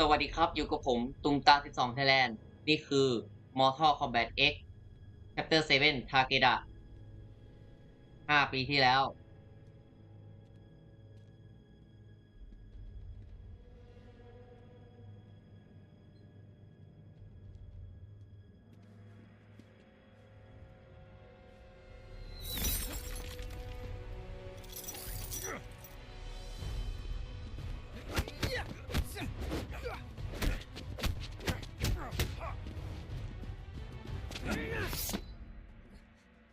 สวัสดีครับอยู่กับผมตุงตา 12 Thailand นี่คือ Mortal Kombat X Chapter 7 t a r g e d a 5 ปีที่แล้ว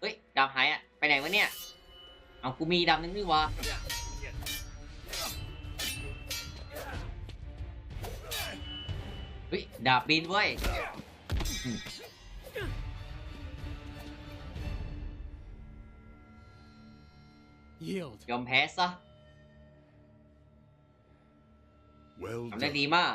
เฮ้ยดาบหายอะ ไปไหนวะเนี่ย เอากูมีดาบนึงนี่วะเฮ้ยดาบบินเว้ยอืม Yield. ยอมแพ้ซะ Well ทำได้ done. ดีมาก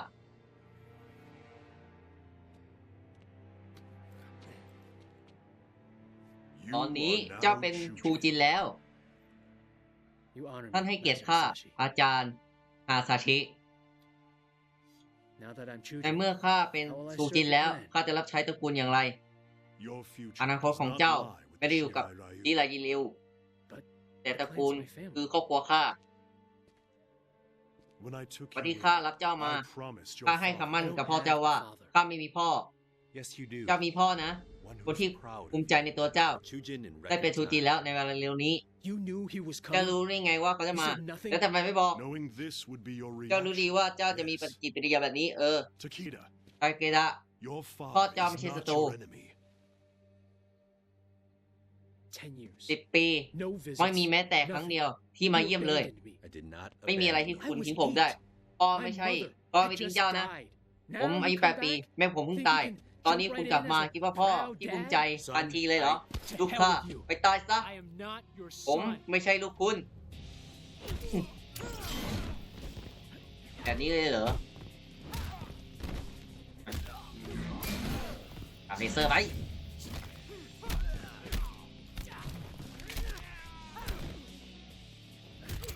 ตอนนี้ are เจ้า now เป็น Shuji. ชูจินแล้ว You honor ท่าน me, ให้เกียรติ Master ข้า Musashi. อาจารย์ฮาซาชิ Now that I'm ใน Chuji, เมื่อข้าเป็นชูจินแล้วข้าจะรับใช้ตระกูลอย่างไร Your future อนาคต does ของ not เจ้า lie with ไม่ได้อยู่กับ Shirai Ryu. จิรายิริว But แต่ตระกูล my family. คือครอบครัวข้า When I took วัน you ที่ in, ข้ารับเจ้ามา I promised your ข้าให้คำ father มั่นกับพ่อเจ้าว่าข้าไม่มีพ่อ Yes, you do. เจ้ามีพ่อนะ one who คนที่ is proud ภู of มิใจในตัวเจ้า Chujin in ได้เป็น record ชูจิน time. แล้วในเวลาเร็วนี้ You knew he was เจ้า coming. รู้ได้ไงว่าเขาจะ You มา said nothing. แล้วทำไมไม่บอก Knowing this would be your เจ้ารู้ดี reaction. ว่าเจ้าจะมีปฏิกิริยาแบบนี้ เออ Takeda, ไาเกดะ your พ่อ father เจ้าไม่ is ใช่ศั not ตรู your enemy. Ten years. สิบปี No visits. ไม่มีแม้แต่ครั้งเดียวที่มา You เยี่ยมเลย abandoned me. I did not ไม่มีอะไรที่ abandon คุณ I was ทิ้งผมได้พ่อ My ไม่ใช่ mother พ่อ had ไม่ทิ้ง just เจ้านะ died. ผม Now อายุ you แป come ดปี back แม่ผมเพิ่ง thinking ตาย you can ตอนนี้ jump คุณ right กลับ in มา as a คิดว่าพ่อ proud ที่ภูมิ dad? ใจ Son, ทันทีเลยเหรอ To ลูก hell ข้า with you. ไปตายซะ I am not your ผม son. ไม่ใช่ลูกคุณ แบบนี้เลยเหรอทำเลเซอร์ไป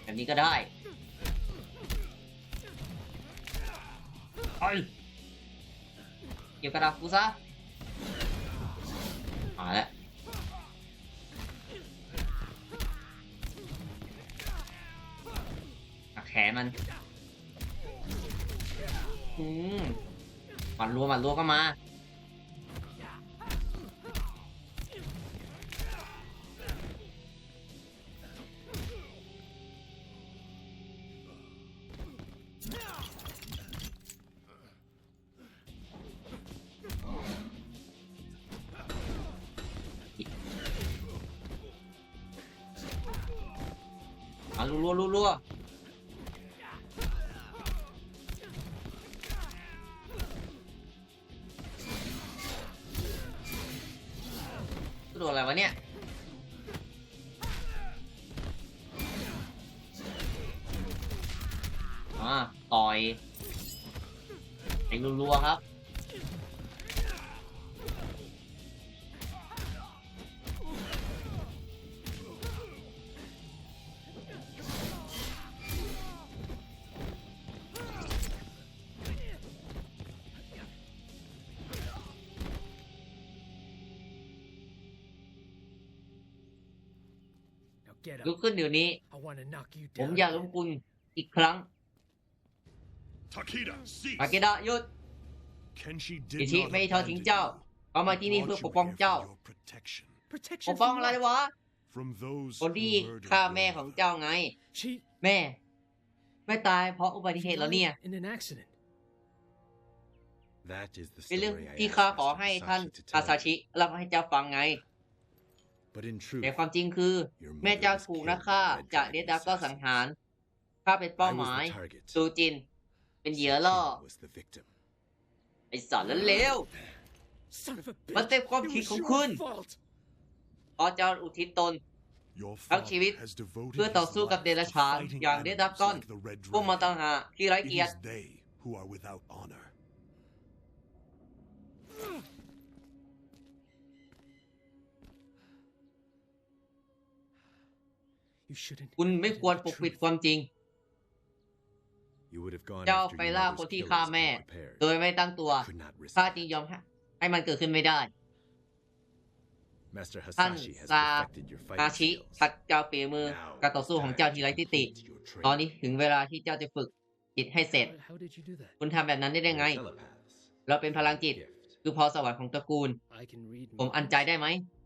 แบบนี้ก็ได้ไปเก็บกระดาษกูซะมาแล้วแขนมันอืมหมันรัวหมันรัวก็มา มารัวรัวรัวๆตัวอะไรวะเนี่ยอ่าต่อยไอ้รัวๆครับ ลุก up. ขึ้นเดี๋ยวนี้ I want to knock you ผม down. อยากรบ again. คุณอีกครั้ง Takeda, cease. มาเกดะหยุด Kenshi อิ did ชิ not ไม่ทอดทิ้ง abandon เจ้า you. เขามาที่นี่ He เพื่อ brought ปกป้อง you here เจ้า for your protection ป Protection กป้อง from อะไร what? วะ from those คน who ที่ murdered ฆ่า your แม่ของ mother. เจ้าไง She แม่ ไม่ตายเพราะอุบัติเห she ตุแล้วเนี่ย died in an accident. That is the เป็นเรื่อง story I ที่ asked ข้าขอ Master ให้ท่าน Musashi to อา tell ซาชิ you. เล่าให้เจ้าฟังไง But in truth, แต่ความจริงคือ your แม่ mother เจ้า was ถูก killed นะฆ่า by จาก Dragon เดดดักก็สัง Assassin. หารข้าเป็นเป้า I หมาย was the target. ซูจิน เป็นเหยื่อล่อ King was the victim. ไอสัตว์แล้วเลว Son of a bitch. มันเป็นความ It ผิด was ของ your คุณ fault. เพราะเจ้าอุทิศตน Your ทั้ง father ชีวิต has devoted เพื่อต่อ his สู้กับ life เดรัจ to ฉาน fighting อย่างเด animals ดักกอน like the Red พวกมัน Dragon. ต่างหากที่ไร้ It เกียรติ คุณไม่ hide ควร the ปกปิด truth. ความจริง You would have gone เจ้า after ไป your ล่า mother's คนที่ killers ฆ่าแม่ unprepared. โดยไม่ตั้งตัว Could not risk ข้า it. จึงยอมให้มันเกิดขึ้นไม่ได้ Master ท่าน Hasashi has ซา perfected your อา fighting ชิ skills. ขัดเจ้าฝีมือการต่อสู้ของเจ้าที่ไร้ทิฏฐิ Concludes your ตอน training. นี้ถึงเวลาที่เจ้าจะฝึกจิตให้เสร็จ How, how did you do that? คุณทำแบบนั้นได้ยังไง We're telepaths. เราเป็นพลังจิต Gift. คือพรสวรรค์ของตระกูล I can read ผมอันใจได้ไหม Through training,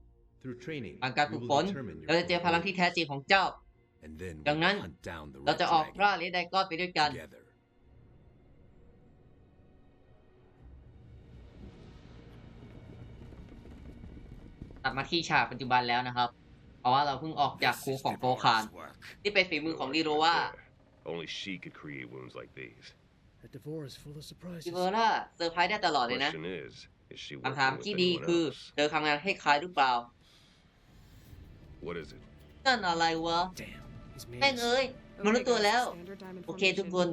ผ่านการ we ฝึก will ฝน determine เรา your จะเจอ full พลังที่แท้ ability. จริงของเจ้า And then we ดังนั้น will hunt down the เรา Red จะออก Dragon ล่าเลดไดก้อนไปด้วยกัน together. ตัดมาที่ฉากปัจจุบันแล้วนะครับ เพราะว่าเราเพิ่งออกจากครูของโกคานที่เป็นฝีมือของลีโรว่า Only she could create wounds like these. That Devore is full of surprises. ซิเวอร่าเซอร์ไพรส์ได้ตลอดเลยนะ Question is, is she คำถาม working with ที่ดี anyone คือ else? เธอทำงานให้คล้ายหรือเปล่า What is it? นั่นอะไรวะ Damn. He's แม่ง made เอ้ยมนุษย์ตัวแล้ว โอเคทุกคน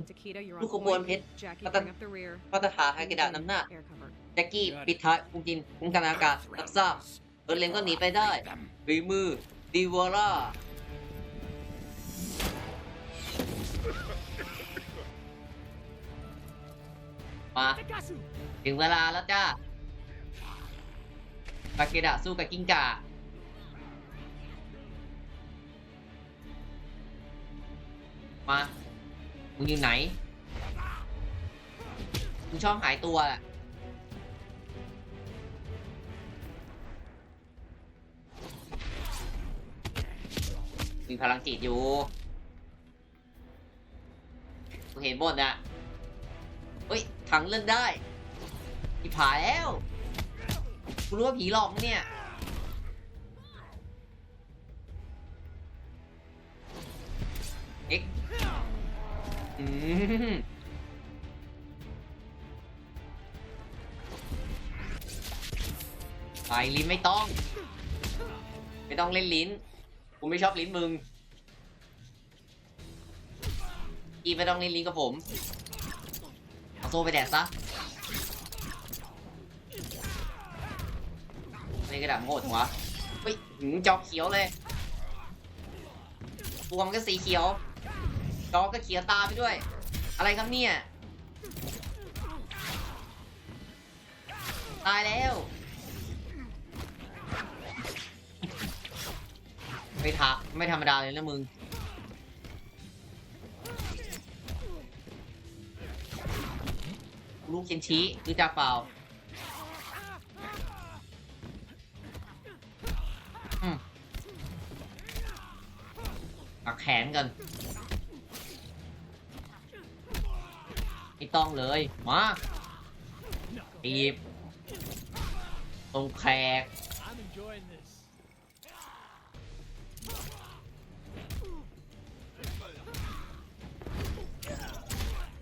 ทุกขบวนเพชร Jackie มาตร bring up the rear. มาตรฐานฮาเกดะนำหน้า Air cover. แจ็คกี้ปิดท้ายคุมจินคุมกันอากาศรับทราบเออร์เลนก็หนีไปได้ฝีมือดีวอร่ามา Nagasu! ถึงเวลาแล้วจ้าตาเกดะสู้กับกิ้งก่า มา มึงอยู่ไหน มึงชอบหายตัวแหละมีพลังจิตอยู่กูเห็นบนอะเฮ้ยถังเลือกได้ผีผาแล้วกูรู้ว่าผีหลอกมึงเนี่ย ไปลิ้นไม่ต้อง ไม่ต้องเล่นลิ้นกูไม่ชอบลิ้นมึงอีไม่ต้องเล่นลิ้นกับผมเอาโซ่ไปแดกซะนี่กระดาษโหดหัวเฮ้ยหืมจอเขียวเลยตัวมก็สีเขียว จอก็เขียตาไปด้วย อะไรครับเนี่ย ตายแล้ว ไม่ทะไม่ธรรมดาเลยนะมึงลูกเคนชิรู้จักเปล่าอืมปักแขนกัน ต้องเลย มาตีบตรงแขก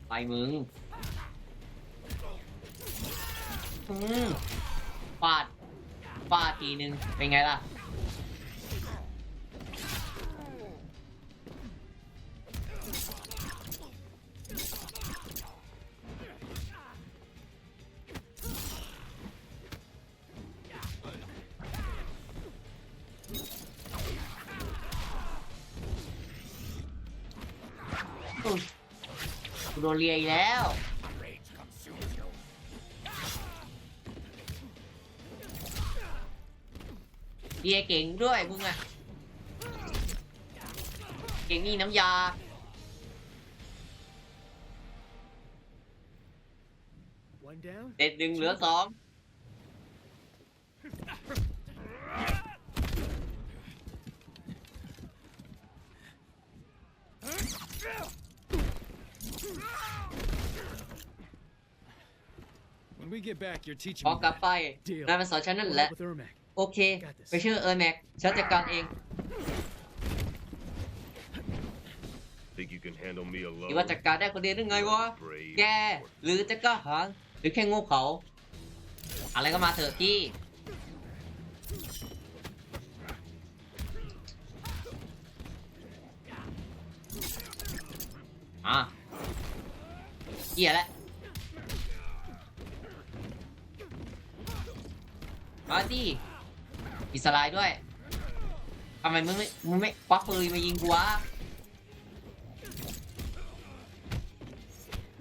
ไปมึงฟาดฟาดทีนึง เป็นไงล่ะ กูโดนเลียอีกแล้ว เลียเก่งด้วยมึงอะเก่งนี่น้ำยา One down. เด็ดหนึ่งเหลือสอง we get back, you're teaching พอกลับไป Deal. นายมาสอนฉันนั่นแหละ with Ermac. โอเค ไปเชื่อเอิร์นแม็กฉันจัดการเอง Think you can handle me คิด alone? ว่าจัดการได้คนเดียวหรือไงวะ Brave แก or หรือจะกล้าหาญหรือแค่โง่เขา อะไรก็มาเถอะพี่ อะเหี้ยแล้ว มาดิมีสไลด์ด้วยทำไมมึงไม่ มึงไม่ควักปืนมายิงกูวะ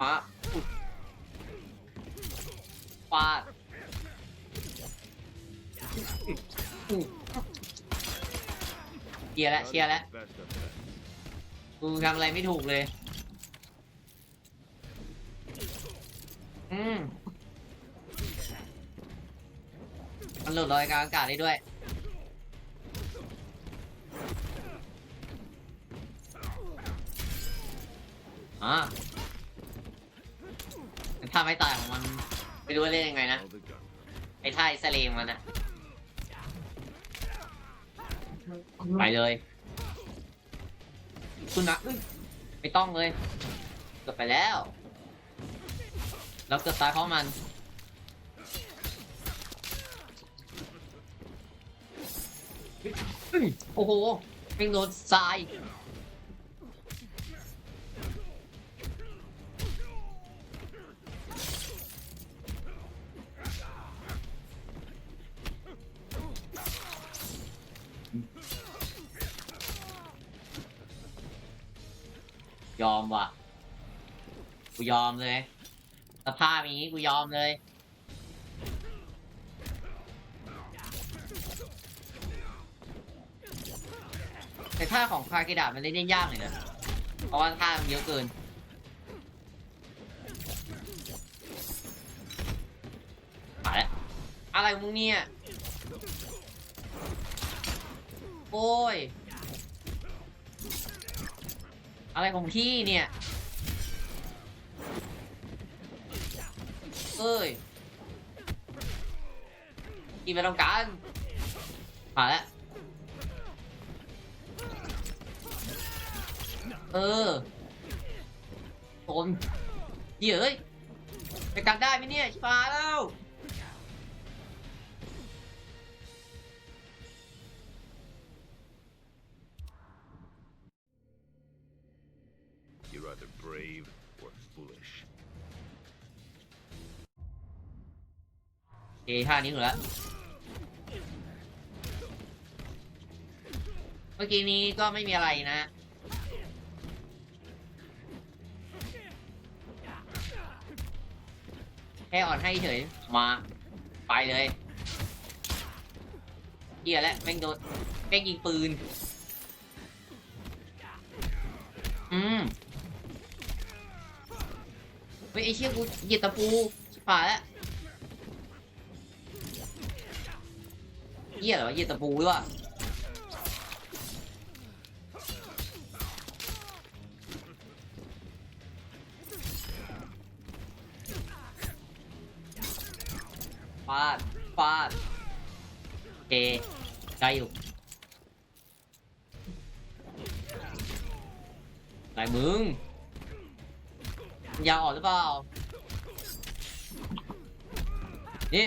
มาอุ๊ยฟาดเชียร์แล้วเชียร์แล้วกูทำอะไรไม่ถูกเลย อืม มันหลุดลอยกลางอากาศได้ด้วย อ่าถ้าไม่ตายของมันไม่รู้ว่าเล่นยังไงนะ ไอ้ท่าอิสเลมมันอะไปเลย คุณนะไม่ต้องเลยเกือบไปแล้ว เราเกือบตายเพราะมัน อื้อโอ้โหเป็นโดนทราย ยอมว่ะ กูยอมเลย สภาพอย่างนี้กูยอมเลย คาเกดะมันเล่นได้ยากเลยนะ เพราะว่าท่ามันเยอะเกิน มาแล้ว อะไรมึงเนี่ย โอ้ย อะไรของพี่เนี่ย เอ้ยพี่ไม่ต้องการมาแล้ว เออโอนเหี้ยเอ้ยไปกันได้ไหมเนี่ยชิบหายแล้ว You're either brave or foolish. เอท่านี้หมดแล้วเมื่อกี้นี้ก็ไม่มีอะไรนะ แค่อ่อนให้เฉย มา ไปเลยเฮียแล้วแม่งโดนแม่งยิงปืน อืมเฮ้ยไอ้เชี่ยกูเหยียดตะปูชิบหายแล้วเหี้ยเหรอเหยียดตะปูด้วย เคได้อยู่ไหนมึงยาออกหรือเปล่านี่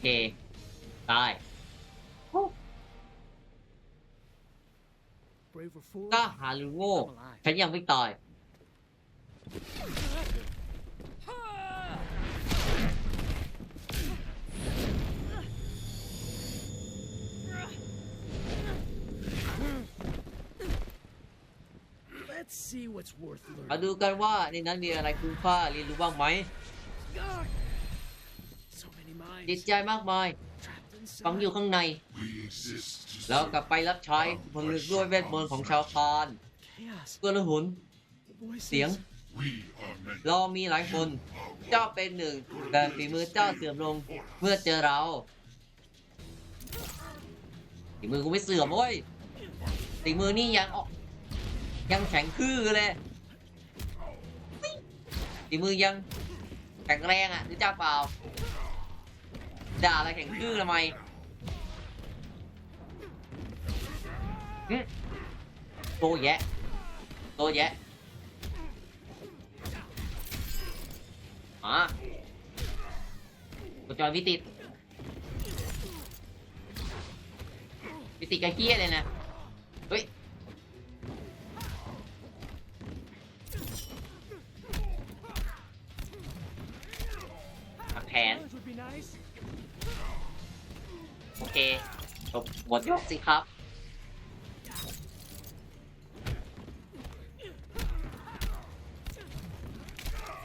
เค ได้ Brave or fool, ก็หาหรือโง่ I'm alive. ฉันยังไม่ตาย Let's see what's worth มา learning. ดูกันว่าในนั้นมีอะไรคุ้มค่าเรียนรู้บ้างไหม So many minds จิตใจมากมายฝังอยู่ข้างใน We exist to แล้วกลับไปรับใช้ผลึกด้วยเวทมนต์ของชาวพานเพื่อหุน เสียง เรามีหลายคน เจ้าเป็นหนึ่ง แต่ฝีมือเจ้าเสื่อมลงเมื่อเจอเราฝีมือกูไม่เสื่อมเว้ยฝีมือนี่ยังออก ยังแข็งคือเลยฝีมือยังแข็งแรงอะหรู้จักเปล่า ด่าอะไรแข็งคือทำไมโตแยะโตแยะมากดจอยวิติดวิติดกระเกี้ยเลยนะ เฮ้ย คจบหมดยกสิครับ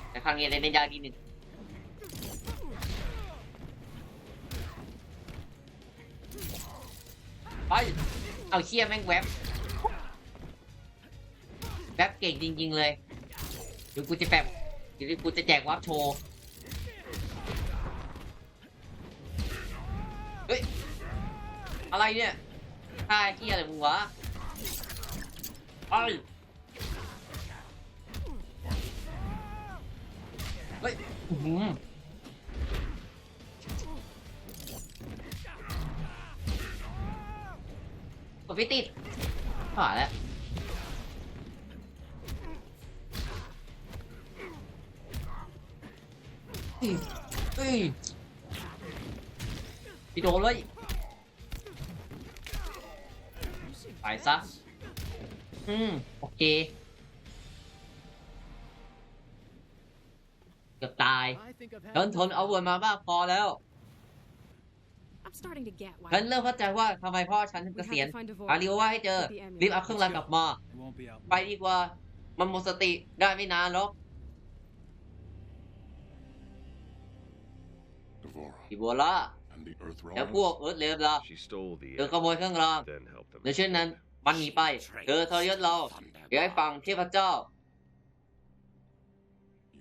แต่ครั้งนี้เล่นได้ยากนิดนึงไปเอาเชี่ยแม่งแวบแวบเก่งจริง ๆ เลยเดี๋ยวกูจะแบบเดี๋ยวกูจะแจกวับโชว์ อะไรเนี่ยท่าเที่ยอะไรมึงวะไปเฮ้ยอื้อหือกดไม่ติดผ่าแล้วเฮ้ยเฮ้ยพี่โดนเลย ไปซะ อืม โอเค เกือบตาย I think I've ฉัน had ทนเอาวนมามากพอแล้ว I'm starting to get why ฉันเริ่มเข้าใจว่าทำไมพ่อฉันถึง we เก have ษียณ to find a อา void. ริโอว่าให้เจอ รีบเอาเครื่องรางกลับมา It won't be out. ไปดีกว่า มันหมดสติได้ไม่นานหรอก Devora อีบัวล่า and the Earth แล้วพวก Realms เอิร์ธเลฟล่ะ She stole the เธอขโมยเครื่องราง then helped them. ในเช่นนั้นมันหนีไป เธอทรยศเราเดี๋ยวให้ฟังเทพเจ้า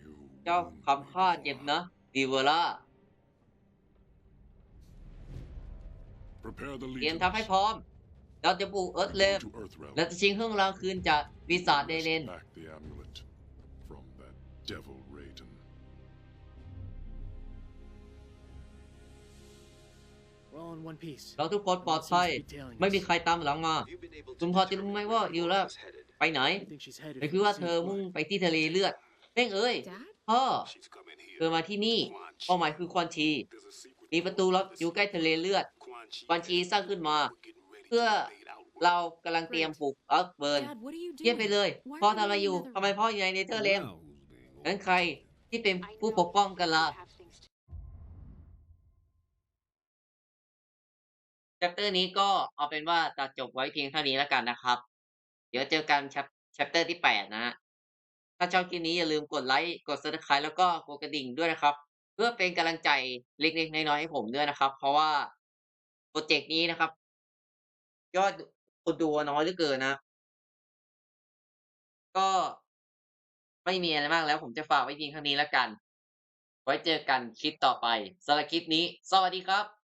You เจ้า wound คำฆ่าเจ็บนะดีเวล่า Prepare the เตรียม legions ทำให้พร้อม เราจะบุกเอิร์ธเลฟ to Earth Realm และจะชิงเครื่องรางคืนจากปีศาจเดเลน เราทุกคนปลอดภัย No one seems to be tailing ไม่มี us. ใครตามหลังมาคุณพอจะรู้ไหมว่ายูราไปไหน I think she's headed แต่ for คือ the ว่า sea เธอ of มุ่ง blood. ไปที่ทะเลเลือดเร่งเอ้ย Dad? พ่อเธอมาที่นี่เป้าหมายคือควันชีมีประตูลับอยู่ใกล้ทะเลเลือดควันชีสร้างขึ้นมา เพื่อเรากำลังเตรียมปลุกอัลเบิร์น Dad, what are you เยี่ยม doing? ไปเลย Why พ่อ are ทำอะไร you อยู่ in ทำไม Netherlands? พ่ออยู่ในเนเธอร์แลนด์นั้นใครที่เป็นผู้ปกป้องกันล่ะ ชปเตอร์นี้ก็เอาเป็นว่าตัดจบไว้เพียงเท่านี้แล้วกันนะครับ เดี๋ยวเจอกันแชปเตอร์ที่แปดนะฮะถ้าชอบคลิปนี้อย่าลืมกดไลค์กด subscribe แล้วก็กดกระดิ่งด้วยนะครับ เพื่อเป็นกำลังใจเล็กๆน้อยๆให้ผมด้วยนะครับ เพราะว่าโปรเจกต์นี้นะครับ ยอดคนดูน้อยเหลือเกินนะ ก็ไม่มีอะไรมากแล้ว ผมจะฝากไว้เพียงเท่านี้แล้วกัน ไว้เจอกันคลิปต่อไปสำหรับคลิปนี้ สวัสดีครับ